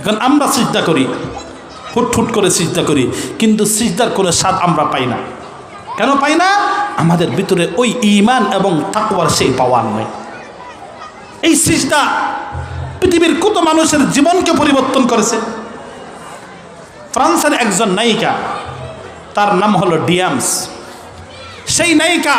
এখন আমরা সিজদা করি, হুট হুট করে সিজদা করি, কিন্তু সিজদার কোনো স্বাদ আমরা পাই না। কেন পাই না? আমাদের ভিতরে ওই ইমান এবং তাকওয়ার সেই পাওয়ার নয় এই সিজদা পৃথিবীর কত মানুষের জীবনকে পরিবর্তন করেছে। ফ্রান্সের একজন নায়িকা, তার নাম হলো ডিয়ামস। সেই নায়িকা,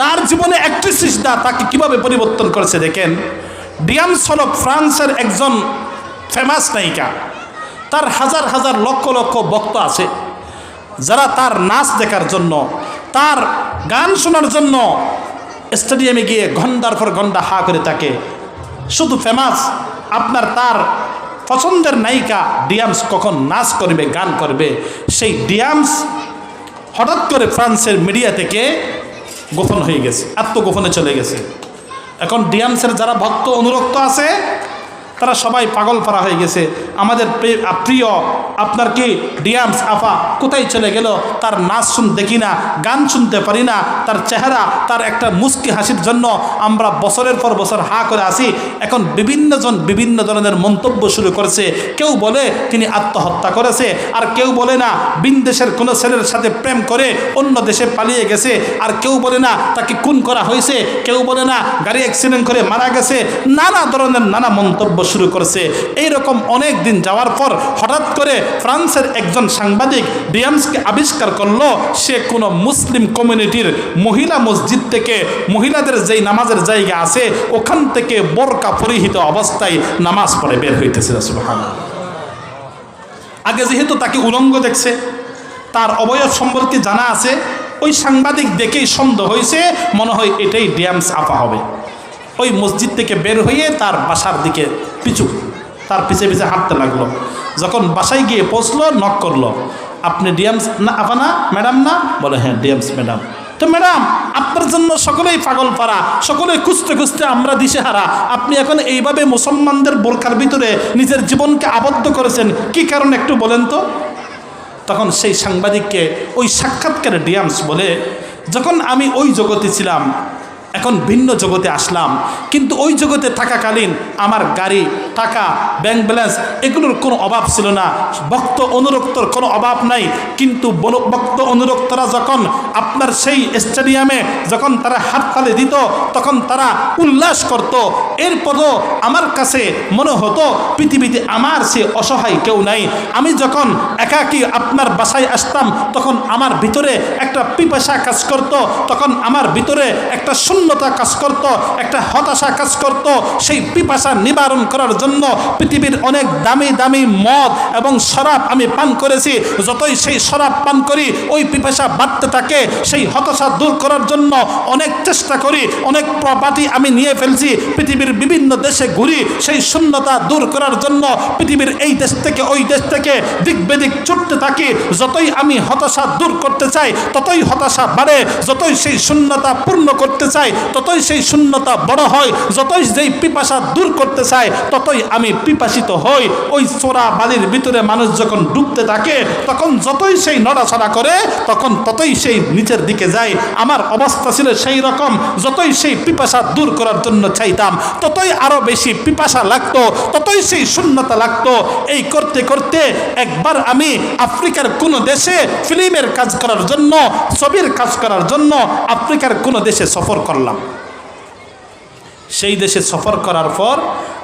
তার জীবনে একটি সিজদা তাকে কীভাবে পরিবর্তন করেছে দেখেন? ডিয়ামস হলো ফ্রান্সের একজন ফেমাস নায়িকা। তার হাজার হাজার লক্ষ লক্ষ ভক্ত আছে। যারা তার নাচ দেখার জন্য, তার গান শোনার জন্য স্টেডিয়ামে গিয়ে ঘণ্টার পর ঘণ্টা হা করে থাকে। শুধু ফেমাস আপনার তার পছন্দের নায়িকা ডিয়ামস কখন নাচ করবে, গান করবে, সেই ডিয়ামস হঠাৎ করে ফ্রান্সের মিডিয়া থেকে গোপন হয়ে গেছে, আত্মগোপনে চলে গেছে। এখন ডিয়ামসের যারা ভক্ত অনুরক্ত আছে তারা সবাই পাগল পারা হয়ে গেছে। আমাদের প্রিয়, আপনার কি ডিয়ামস আফা কোথায় চলে গেল? তার নাচ শুন দেখি না, গান শুনতে পারি না, তার চেহারা, তার একটা মুস্কি হাসির জন্য আমরা বছরের পর বছর হা করে আসি। এখন বিভিন্নজন বিভিন্ন ধরনের মন্তব্য শুরু করেছে। কেউ বলে তিনি আত্মহত্যা করেছে, আর কেউ বলে না বিন দেশের কোনো ছেলের সাথে প্রেম করে অন্য দেশে পালিয়ে গেছে, আর কেউ বলে না তাকে খুন করা হয়েছে, কেউ বলে না গাড়ি অ্যাক্সিডেন্ট করে মারা গেছে। নানা ধরনের নানা মন্তব্য শুরু করেছে এইরকম অনেক দিন যাওয়ার পর হঠাৎ করে ফ্রান্সের একজন সাংবাদিক ডিয়ামসকে আবিষ্কার করল, সে কোনো মুসলিম কমিউনিটির মহিলা মসজিদ থেকে মহিলাদের যেই নামাজের জায়গা আছে, ওখান থেকে বোরকা পরিহিত অবস্থায় নামাজ পড়ে বের হইতেছে সুবহানাল্লাহ। আগে যেহেতু তাকে উলঙ্গ দেখছে, তার অবয়ব সম্পর্কে জানা আছে, ওই সাংবাদিক দেখেই সন্দেহ হয়েছে মনে হয় এটাই ডিয়ামস আফা হবে ওই মসজিদ থেকে বের হয়ে তার বাসার দিকে পিছু, তার পিছে পিছে হাঁটতে লাগল। যখন বাসায় গিয়ে পৌঁছলো নক করল। আপনি ডিয়ামস না আফা না, ম্যাডাম না? বলে হ্যাঁ ডিয়ামস ম্যাডাম। তো ম্যাডাম, আপনার জন্য সকলেই পাগল পারা সকলেই খুঁজতে খুঁজতে আমরা দিশেহারা। আপনি এখন এইভাবে মুসলমানদের বোরকার ভিতরে নিজের জীবনকে আবদ্ধ করেছেন, কি কারণ একটু বলেন তো? তখন সেই সাংবাদিককে ওই সাক্ষাৎকারে ডিয়ামস বলে, যখন আমি ওই জগতে ছিলাম এখন ভিন্ন জগতে আসলাম কিন্তু ওই জগতে থাকাকালীন আমার গাড়ি টাকা ব্যাংক ব্যালেন্স এগুলোর কোনো অভাব ছিল না। ভক্ত অনুরক্তর কোনো অভাব নাই। কিন্তু ভক্ত অনুরক্তরা যখন আপনার সেই স্টেডিয়ামে যখন তারা হাততালি দিত, তখন তারা উল্লাস করত। এরপরও আমার কাছে মনে হতো, পৃথিবীতে আমার সে অসহায় কেউ নাই। আমি যখন একাকী আপনার বাসায় আসতাম, তখন আমার ভিতরে একটা পিপাসা কাজ করত, তখন আমার ভিতরে একটা শূন্যতা কাজ করত, একটা হতাশা কাজ করত। সেই পিপাসা নিবারণ করার জন্য পৃথিবীর অনেক দামি দামি মদ এবং শরাব আমি পান করেছি। যতই সেই শরাব পান করি, ওই পিপাসা বাড়তে থাকে। সেই হতাশা দূর করার জন্য অনেক চেষ্টা করি, অনেক প্রপার্টি আমি নিয়ে ফেলছি। পৃথিবীর বিভিন্ন দেশে ঘুরি, সেই শূন্যতা দূর করার জন্য পৃথিবীর এই দেশ থেকে, ওই দেশ থেকে দিক বেদিক ছুটতে থাকি। যতই আমি হতাশা দূর করতে চাই, ততই হতাশা বাড়ে। যতই সেই শূন্যতা পূর্ণ করতে চাই, ততই সেই শূন্যতা বড় হয়। যতই যেই পিপাসা দূর করতে চাই, ততই আমি পিপাসিত হই, ওই চোরা বালির ভিতরে মানুষ যখন ডুবতে থাকে, তখন যতই সেই নড়াচড়া করে, তখন ততই সেই নিচের দিকে যায়। আমার অবস্থা ছিল সেই রকম, যতই সেই পিপাসা দূর করার জন্য চাইতাম, ততই আরও বেশি পিপাসা লাগতো, ততই সেই শূন্যতা লাগতো। এই করতে করতে একবার আমি আফ্রিকার কোন দেশে ফিল্মের কাজ করার জন্য, ছবির কাজ করার জন্য আফ্রিকার কোন দেশে সফর করলাম। সেই দেশে সফর করার পর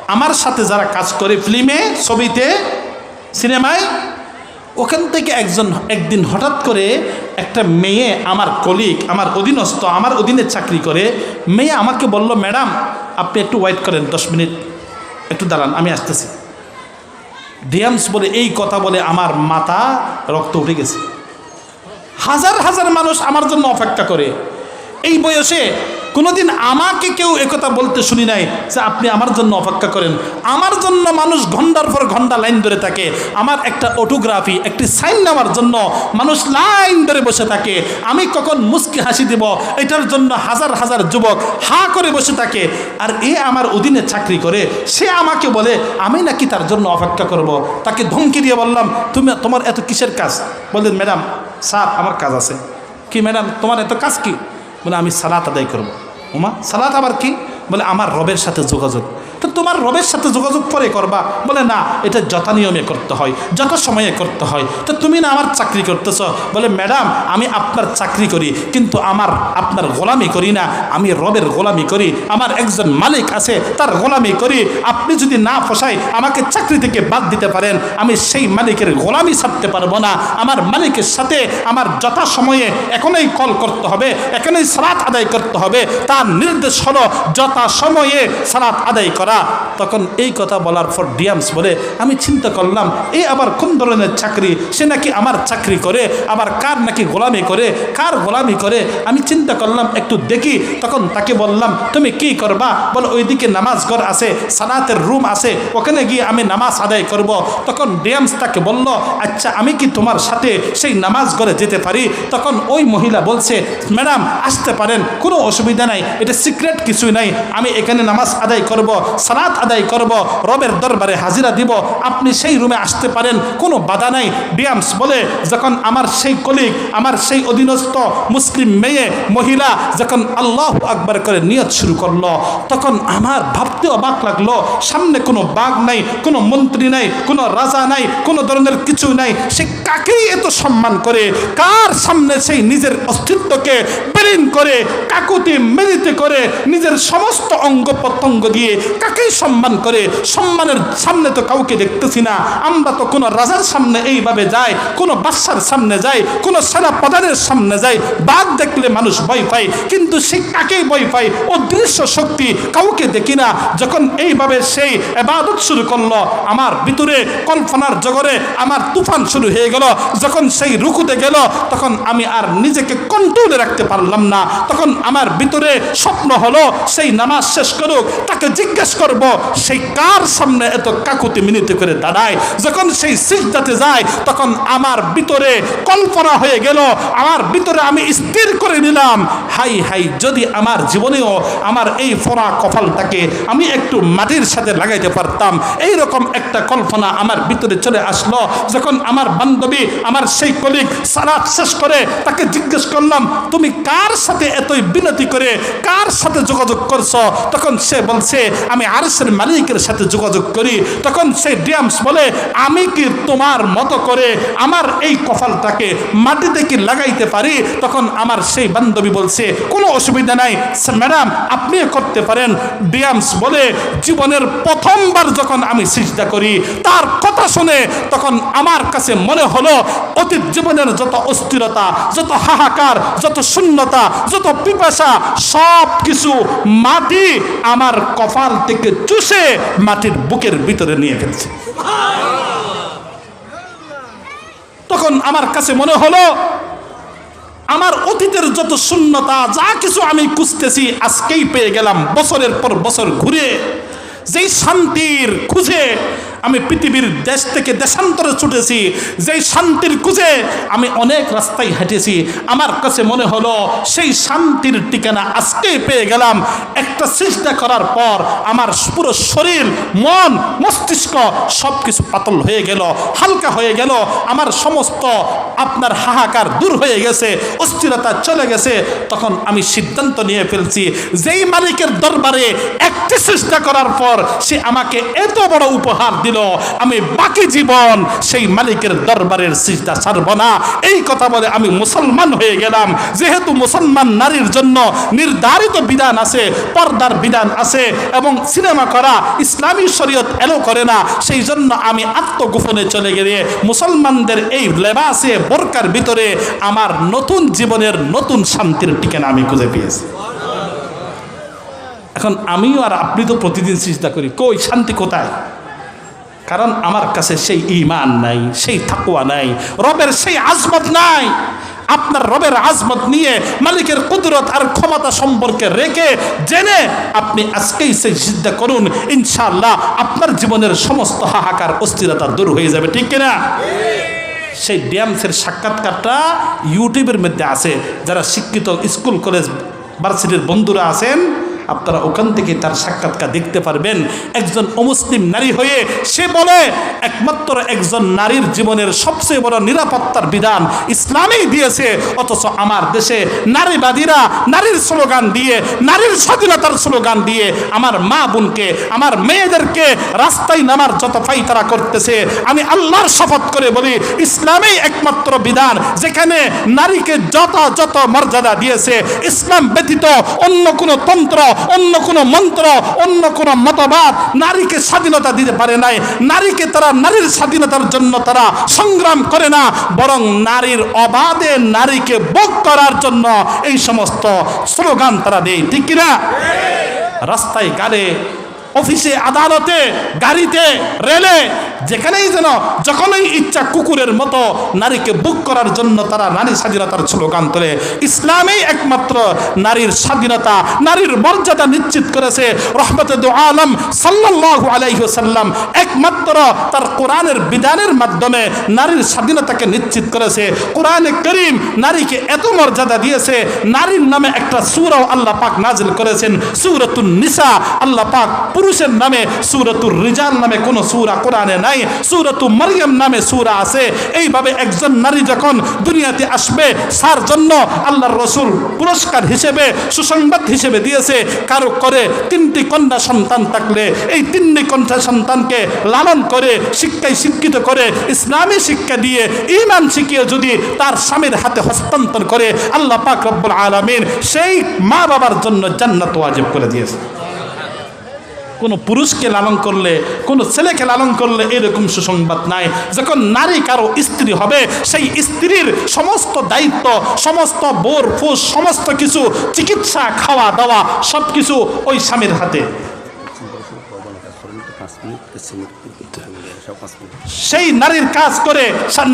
আমার সাথে যারা কাজ করে ফিল্মে, ছবিতে, সিনেমায়, ওখান থেকে একজন, একদিন হঠাৎ করে একটা মেয়ে আমার কলিগ আমার অধীনস্থ, আমার অধীনে চাকরি করে, মেয়ে আমাকে বলল, ম্যাডাম, আপনি একটু ওয়েট করেন দশ মিনিট, একটু দাঁড়ান, আমি আসতেছি। ডিয়ামস বলে, এই কথা বলে আমার মাথা রক্ত উঠে গেছে। হাজার হাজার মানুষ আমার জন্য অপেক্ষা করে। এই বয়সে কোনোদিন আমাকে কেউ একথা বলতে শুনি নাই যে আপনি আমার জন্য অপেক্ষা করেন। আমার জন্য মানুষ ঘণ্টার পর ঘণ্টা লাইন ধরে থাকে। আমার একটা অটোগ্রাফি একটি সাইন নেওয়ার জন্য মানুষ লাইন ধরে বসে থাকে। আমি কখন মুস্কি হাসি দেব, এটার জন্য হাজার হাজার যুবক হা করে বসে থাকে। আর এ আমার অধীনে চাকরি করে, সে আমাকে বলে, আমি নাকি তার জন্য অপেক্ষা করব। তাকে ধমকি দিয়ে বললাম, তুমি, তোমার এত কিসের কাজ? বললেন, ম্যাডাম, স্যার, আমার কাজ আছে। কি, ম্যাডাম, তোমার এত কাজ কি? বলে, আমি সালাত আদায় করব। ওমা সালাত আবার কি? বলে আমার রবের সাথে যোগাযোগ। তো তোমার রবের সাথে যোগাযোগ পরে করবা। বলে, না, এটা যথা নিয়মে করতে হয় যত সময়ে করতে হয়। তো তুমি না আমার চাকরি করতেছ? বলে, ম্যাডাম, আমি আপনার চাকরি করি, কিন্তু আমার, আপনার গোলামি করি না। আমি রবের গোলামি করি। আমার একজন মালিক আছে, তার গোলামি করি। আপনি যদি না ফসাই আমাকে চাকরি থেকে বাদ দিতে পারেন, আমি সেই মালিকের গোলামি ছাড়তে পারব না। আমার মালিকের সাথে আমার যথা সময়ে এখনই কল করতে হবে, এখনই সালাত আদায় করতে হবে। তার নির্দেশ হলো, যথা সময়ে সালাত আদায় করা। তখন এই কথা বলার পর ডিয়ামস বলে, আমি চিন্তা করলাম, এ আবার কোন ধরনের চাকরি? সে নাকি আমার চাকরি করে, আবার কার নাকি গোলামি করে, কার গোলামি করে? আমি চিন্তা করলাম, একটু দেখি। তখন তাকে বললাম, তুমি কি করবা? বলো, ওইদিকে নামাজ ঘর আছে, সালাতের রুম আছে, ওখানে গিয়ে আমি নামাজ আদায় করব। তখন ডিয়ামস তাকে বলল আচ্ছা আমি কি তোমার সাথে সেই নামাজ ঘরে যেতে পারি? তখন ওই মহিলা বলছে, ম্যাডাম, আসতে পারেন, কোনো অসুবিধা নাই, এটা সিক্রেট কিছুই নাই, আমি এখানে নামাজ আদায় করব। সালাত আদায় করব, রবের দরবারে হাজিরা দিব, আপনি সেই রুমে আসতে পারেন, কোনো বাধা নাই। ডিয়ামস বলে, যখন আমার সেই কলিগ, আমার সেই অধীনস্থ মুসলিম মেয়ে, মহিলা, যখন আল্লাহ আকবার করে নিয়ত শুরু করল, তখন আমার ভাবতে অবাক লাগল, সামনে কোনো বাঘ নাই, কোনো মন্ত্রী নাই, কোনো রাজা নাই, কোনো ধরনের কিছু নাই, সে কাকেই এত সম্মান করে? কার সামনে সেই নিজের অস্তিত্বকে বিলীন করে, কাকুতি মেরিতে করে, নিজের সমস্ত অঙ্গ প্রত্যঙ্গ দিয়ে কাকেই সম্মান করে? সম্মানের সামনে তো কাউকে দেখতেছি না। আমরা তো কোনো রাজার সামনে এইভাবে যাই, কোনো বাদশার সামনে যাই, কোনো সেনা প্রধানের সামনে যাই। বাঘ দেখলে মানুষ ভয় পায়, কিন্তু সে কাকেই ভয় পায়? অদৃশ্য শক্তি কাউকে দেখি না। যখন এইভাবে সেই এবাদত শুরু করল, আমার ভিতরে কল্পনার জগরে আমার তুফান শুরু হয়ে গেল। যখন সেই রুকুতে গেল, তখন আমি আর নিজেকে কন্ট্রোলে রাখতে পারলাম না। তখন আমার ভিতরে স্বপ্ন হলো, সেই নামাজ শেষ করুক, তাকে জিজ্ঞেস করব, সেই কার সামনে এত কাকুতি মিনিতে করে দাঁড়ায়? যখন সেই সিজদাতে যায়, তখন আমার ভিতরে কল্পনা হয়ে গেল, আমার ভিতরে আমি স্থির করে নিলাম, হাই হাই, যদি আমার জীবনেও আমার এই ফোড়া কপালটাকে আমি একটু মাটির সাথে লাগাইতে পারতাম এই রকম একটা কল্পনা আমার ভিতরে চলে আসলো। যখন আমার বান্ধবী, আমার সেই কলিগ সালাদ শেষ করে তাকে জিজ্ঞেস করলাম, তুমি কার সাথে এতই বিনতি করে, কার সাথে যোগাযোগ করছ? তখন সে বলছে, আমি আরসের মালিকের সাথে যোগাযোগ করি। তখন সে ডিয়ামস বলে, আমি কি তোমার মতো করে আমার এই কপালটাকে মাটিতে কি লাগাইতে পারি? তখন আমার সেই বান্ধবী বলছে, কোনো অসুবিধা নাই। ম্যাডাম আপনিও করতে পারেন। ডিয়ামস বলে, জীবনের প্রথমবার যখন আমি সিজদা করি, তার কথা শুনে তখন আমার কাছে মনে হলো অতীত জীবনের যত অস্থিরতা, যত হাহাকার, যত শূন্যতা, যত পিপাসা, সব কিছু মাটি আমার কপাল থেকে চুষে মাটির বুকের ভিতরে নিয়ে ফেলছে। তখন আমার কাছে মনে হলো, আমার অতীতের যত শূন্যতা, যা কিছু আমি খুঁজতেছি, আজকেই পেয়ে গেলাম, বছরের পর বছর ঘুরে। যেই শান্তির খুঁজে আমি পৃথিবীর দেশ থেকে দেশান্তরে ছুটেছি, যেই শান্তির খুঁজে আমি অনেক রাস্তায় হেঁটেছি। আমার কাছে মনে হলো, সেই শান্তির ঠিকানা আজকেই পেয়ে গেলাম। একটা চেষ্টা করার পর আমার পুরো শরীর, মন, মস্তিষ্ক সব কিছু পাতল হয়ে গেল, হালকা হয়ে গেল। আমার সমস্ত আপনার হাহাকার দূর হয়ে গেছে, অস্থিরতা চলে গেছে। তখন আমি সিদ্ধান্ত নিয়ে ফেলছি, যেই মালিকের দরবারে একটি চেষ্টা করার পর সে আমাকে এত বড় উপহার দিল আমি বাকি জীবন সেই মালিকের দরবারের সিজদা ছাড়ব না। এই কথা বলে আমি মুসলমান হয়ে গেলাম। যেহেতু মুসলমান নারীর জন্য নির্ধারিত বিধান আছে, পর্দার বিধান আছে এবং সিনেমা করা ইসলামী শরীয়ত এলো করে না, সেই জন্য আমি আত্মগোপনে চলে গেলে মুসলমানদের এই লেবাসে, বোরকার ভিতরে আমার নতুন জীবনের নতুন শান্তির ঠিকানা আমি খুঁজে পেয়েছি। এখন আমিও আর আপনি তো প্রতিদিন চিন্তা করি। কই, শান্তি কোথায়? কারণ আমার কাছে সেই ইমান নাই, সেই থাকুয়া নাই, রবের সেই আজমত নাই। আপনার রবের আজমত নিয়ে মালিকের কুদরত আর ক্ষমতা সম্পর্কে রেখে জেনে আপনি আজকেই সেই সিদ্ধা করুন ইনশাল্লাহ আপনার জীবনের সমস্ত হাহাকার, অস্থিরতা দূর হয়ে যাবে, ঠিক কিনা? সেই ড্যামসের সাক্ষাৎকারটা ইউটিউবের মধ্যে আছে। যারা শিক্ষিত স্কুল, কলেজ, ভার্সিটির বন্ধুরা আছেন আপনারা ওখান থেকে তার সাক্ষাৎকার দেখতে পারবেন। একজন অমুসলিম নারী হয়ে সে বলে, একমাত্র একজন নারীর জীবনের সবচেয়ে বড় নিরাপত্তার বিধান ইসলামই দিয়েছে। অথচ আমার দেশে নারীবাদীরা নারীর স্লোগান দিয়ে, নারীর স্বাধীনতার স্লোগান দিয়ে আমার মা বোনকে, আমার মেয়েদেরকে রাস্তায় নামার যত ফাই তারা করতেছে। আমি আল্লাহর শপথ করে বলি, ইসলামেই একমাত্র বিধান যেখানে নারীকে যত যত মর্যাদা দিয়েছে। ইসলাম ব্যতীত অন্য কোনো তন্ত্র অন্য কোনো মন্ত্র, অন্য কোনো মতবাদ নারীকে স্বাধীনতা দিতে পারে নাই। নারীকে তারা নারীর স্বাধীনতার জন্য তারা সংগ্রাম করে না, বরং নারীর অবাধে নারীকে বোক করার জন্য এই সমস্ত স্লোগান তারা দেয়। ঠিক কিনা? রাস্তায় গাড়ে অফিসে, আদালতে, গাড়িতে, রেলে, যেখানেই যেন, যখনই ইচ্ছা কুকুরের মতো নারীকে বুক করার জন্য তারা নারী স্বাধীনতার স্লোগান তোলে। ইসলামেই একমাত্র নারীর স্বাধীনতা, নারীর মর্যাদা নিশ্চিত করেছে রহমত আলম সাল্লাল্লাহু আলাইহি সাল্লাম একমাত্র তার কোরআনের বিধানের মাধ্যমে নারীর স্বাধীনতাকে নিশ্চিত করেছে। কোরআনে করিম নারীকে এত মর্যাদা দিয়েছে, নারীর নামে একটা সুরাও আল্লাহ পাক নাজিল করেছেন, সুরতুন নিসা। আল্লাহ পাক পুরুষের নামে সুরতুর রিজাল নামে কোনো সুরা কোরআনে নাই। সুরতু মারিয়াম নামে সুরা আছে। এইভাবে একজন নারী যখন দুনিয়াতে আসবে, তার জন্য আল্লাহর রসুল পুরস্কার হিসেবে, সুসংবাদ হিসেবে দিয়েছে। কারও করে তিনটি কন্যা সন্তান থাকলে, এই তিনটি কন্যা সন্তানকে লালন করে, শিক্ষায় শিক্ষিত করে, ইসলামী শিক্ষা দিয়ে ইমান শিখিয়ে যদি তার স্বামীর হাতে হস্তান্তর করে, আল্লাহ পাক রব্বুল আলমিন সেই মা বাবার জন্য জান্নাত ওয়াজিব করে দিয়েছে। কোনো পুরুষকে লালন করলে, কোনো ছেলেকে লালন করলে এরকম সুসংবাদ নাই। যখন নারী কারও স্ত্রী হবে, সেই স্ত্রীর সমস্ত দায়িত্ব, সমস্ত বোর ফুস, সমস্ত কিছু চিকিৎসা, খাওয়া দাওয়া সব কিছু ওই স্বামীর হাতে পাঁচ মিনিট পাঁচ মিনিট করতে হবে সব পাঁচ মিনিট সেই নারীর কাজ করে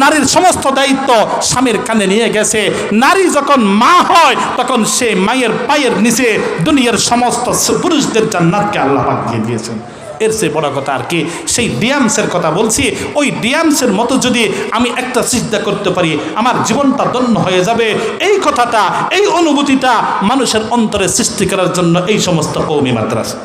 নারীর সমস্ত দায়িত্ব স্বামীর কানে নিয়ে গেছে। নারী যখন মা হয়, তখন সে মায়ের পায়ের নিচে দুনিয়ার সমস্ত পুরুষদের জান্নাতকে আল্লাহ দিয়ে দিয়েছেন। এর চেয়ে বড় কথা আর কি, সেই ডিয়ামসের কথা বলছি। ওই ডিয়ামসের মতো যদি আমি একটা চিন্তা করতে পারি, আমার জীবনটা দন্য হয়ে যাবে। এই কথাটা, এই অনুভূতিটা মানুষের অন্তরে সৃষ্টি করার জন্য এই সমস্ত কৌমি মাদ্রাসা।